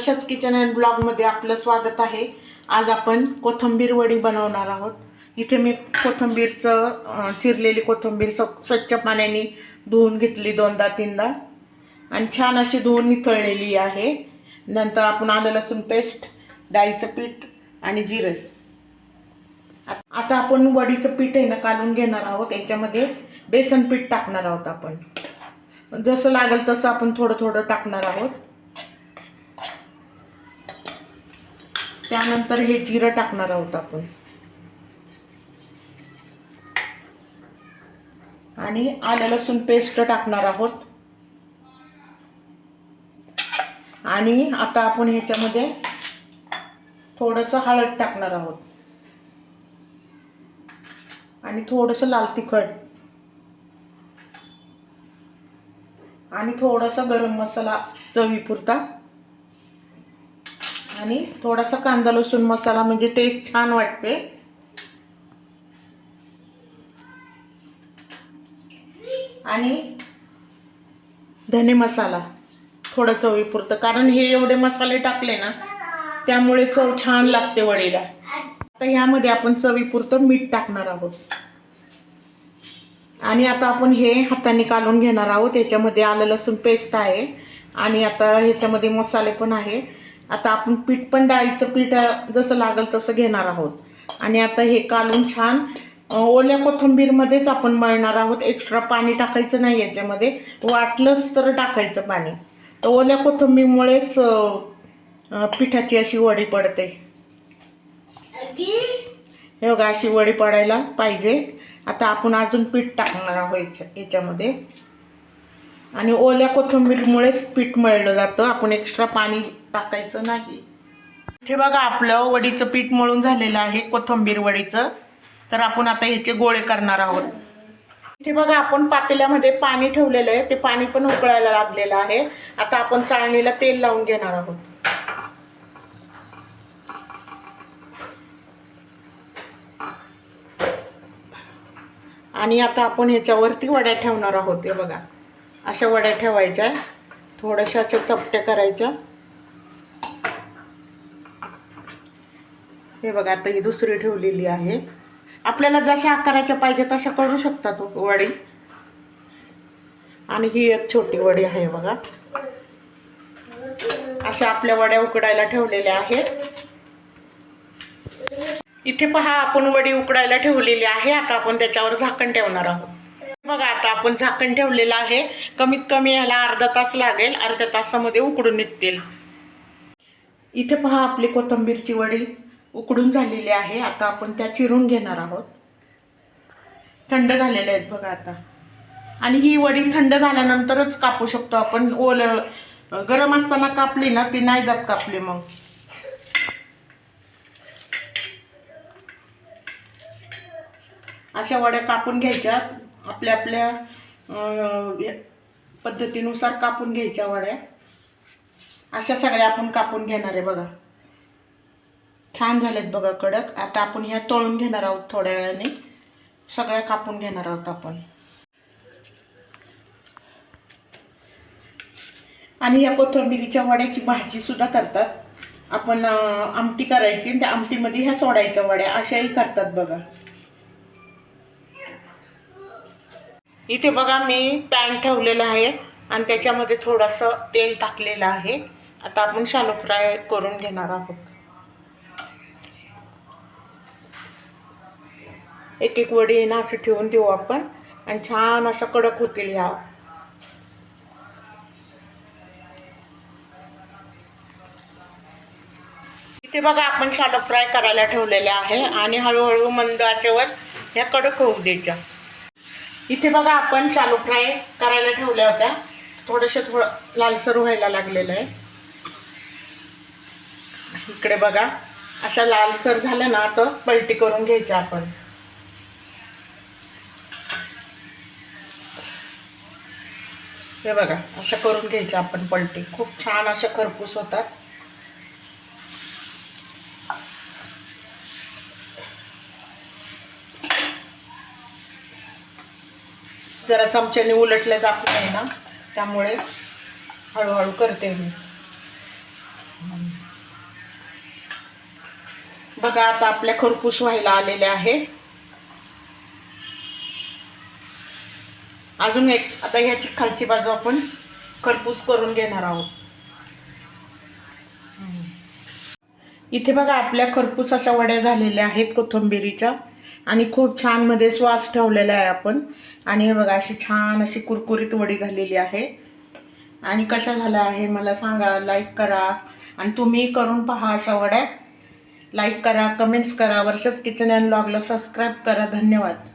प्रशाच kitchen and ब्लॉगमध्ये आपलं स्वागत आहे. आज आपण कोथिंबीर वडी बनवणार आहोत. इथे मी कोथिंबीरचं चिरलेली कोथिंबीर स्व- स्वच्छ पाण्याने धुवून घेतली दोनदा तीनदा. आणि छान अशी धुवून निथळलेली आहे. नंतर आपण आलं लसूण पेस्ट डाळीचं पीठ आणि जिरे. आता आपण वडीचं पीठ आहे ना काढून घेणार आहोत. याच्यामध्ये बेसन पीठ टाकणार आहोत आपण. जसं लागेल तसं आपण थोडं थोडं टाकणार आहोत. त्यानंतर हे जिरं टाकणार आहोत आपण. आणि आलं लसूण पेस्ट टाकणार आहोत. आणि आता आपण ह्याच्यामध्ये थोडंसं हळद टाकणार आहोत. आणि थोडंसं लाल तिखट. आणि थोडासा गरम मसाला चवीपुरता आणि थोडासा कांदा लसूण मसाला म्हणजे टेस्ट छान वाटते. आणि धने मसाला थोडं चवीपुरतं. कारण हे एवढे मसाले टाकले ना त्यामुळे चव छान लागते वडीला. आता ह्यामध्ये आपण चवीपुरतं मीठ टाकणार आहोत. आणि आता आपण हे हाताने काढून घेणार आहोत. याच्यामध्ये आलं लसूण पेस्ट आहे. आणि आता ह्याच्यामध्ये मसाले पण आहे. आता आपण पीठ पण डाळीचं पीठ जसं लागेल तसं घेणार आहोत. आणि आता हे कालून छान ओल्या कोथिंबीरमध्येच आपण मळणार आहोत. एक्स्ट्रा पाणी टाकायचं नाही याच्यामध्ये. वाटलंच तर टाकायचं पाणी. तर ओल्या कोथिंबीरमुळेच पिठाची अशी वडी पडते. हे बघा अशी वडी पडायला पाहिजे. आता आपण अजून पीठ टाकणार आहोत याच्या याच्यामध्ये. आणि ओल्या कोथिंबीरमुळेच पीठ मळलं जातं. आपण एक्स्ट्रा पाणी टाकायचं नाही. हे बघा आपलं वडीचं पीठ मळून झालेलं आहे कोथिंबीर वडीचं. तर आपण आता ह्याचे गोळे करणार आहोत. इथे बघा आपण पातेल्यामध्ये पाणी ठेवलेलं आहे. ते पाणी पण उकळायला लागलेलं आहे. आता आपण चाळणीला तेल लावून घेणार आहोत. आणि आता आपण ह्याच्यावरती वड्या ठेवणार आहोत हे बघा. अशा वड्या ठेवायच्या. थोड्याशा अशा चपट्या करायच्या. हे बघा आता ही दुसरी ठेवलेली आहे. आपल्याला जशा आकाराच्या पाहिजे तशा करू शकतात वडी. आणि ही एक छोटी वडी आहे बघा. अशा आपल्या वड्या उकडायला ठेवलेल्या आहेत. इथे पहा आपण वडी उकडायला ठेवलेली आहे. आता आपण त्याच्यावर झाकण ठेवणार आहोत. बघा आता आपण झाकण ठेवलेलं आहे. कमीत कमी याला अर्धा तास लागेल. अर्ध्या तासामध्ये उकडून निघतील. इथे पहा आपली कोथिंबीरची वडी. उकडून झालेली आहे. आता आपण त्या चिरून घेणार आहोत. थंड झालेल्या आहेत बघा आता. आणि ही वडी थंड झाल्यानंतरच कापू शकतो आपण. ओल गरम असताना कापली ना ती नाही जात कापली मग. अशा वड्या कापून घ्यायच्या. आपल्या आपल्या पद्धतीनुसार कापून घ्यायच्या वड्या. अशा सगळ्या आपण कापून घेणार आहे बघा. छान झालेत बघा कडक. आता आपण ह्या तळून घेणार आहोत थोड्या वेळाने. सगळ्या कापून घेणार आहोत आपण. आणि या कोथिंबिरीच्या वड्याची भाजी सुद्धा करतात. आपण आमटी करायची आणि त्या आमटीमध्ये ह्या सोडायच्या वड्या. अशाही करतात बघा. इथे बघा मी पॅन ठेवलेलं आहे आणि त्याच्यामध्ये थोडंसं तेल टाकलेलं आहे. आता आपण शालो फ्राय करून घेणार आहोत. एक एक वडी ना अशी ठेवून देऊ आपण. आणि छान अशा कडक होतील ह्या. इथे बघा आपण शालो फ्राय करायला ठेवलेले आहे. आणि हळूहळू मंद आचेवर ह्या कडक होऊ द्यायच्या. इथे बघा आपण शालो फ्राय करायला ठेवल्या होत्या. थोडंसं थोडं लालसर व्हायला लागलेलं आहे. इकडे बघा अशा लालसर झालं ना तर पलटी करून घ्यायच्या आपण. हे बघा असं करून घ्यायचं आपण पलटी. खूप छान अशा खरपूस होतात. जरा चमच्याने उलटलं जात नाही ना त्यामुळे हळूहळू करते मी. बघा आता आपल्या खरपूस व्हायला आलेले आहे. अजून एक आता ह्याची खालची बाजू आपण खरपूस करून घेणार आहोत. इथे बघा आपल्या खरपूस अशा वड्या झालेल्या आहेत कोथिंबिरीच्या. आणि खूप छानमध्ये श्वास ठेवलेला आहे आपण. आणि हे बघा अशी छान अशी कुरकुरीत वडी झालेली आहे. आणि कशा झाल्या आहे मला सांगा लाईक करा. आणि तुम्ही करून पहा अशा वड्या. लाईक करा कमेंट्स करा. वर्षच किचन अँड ब्लॉगला सबस्क्राईब करा. धन्यवाद.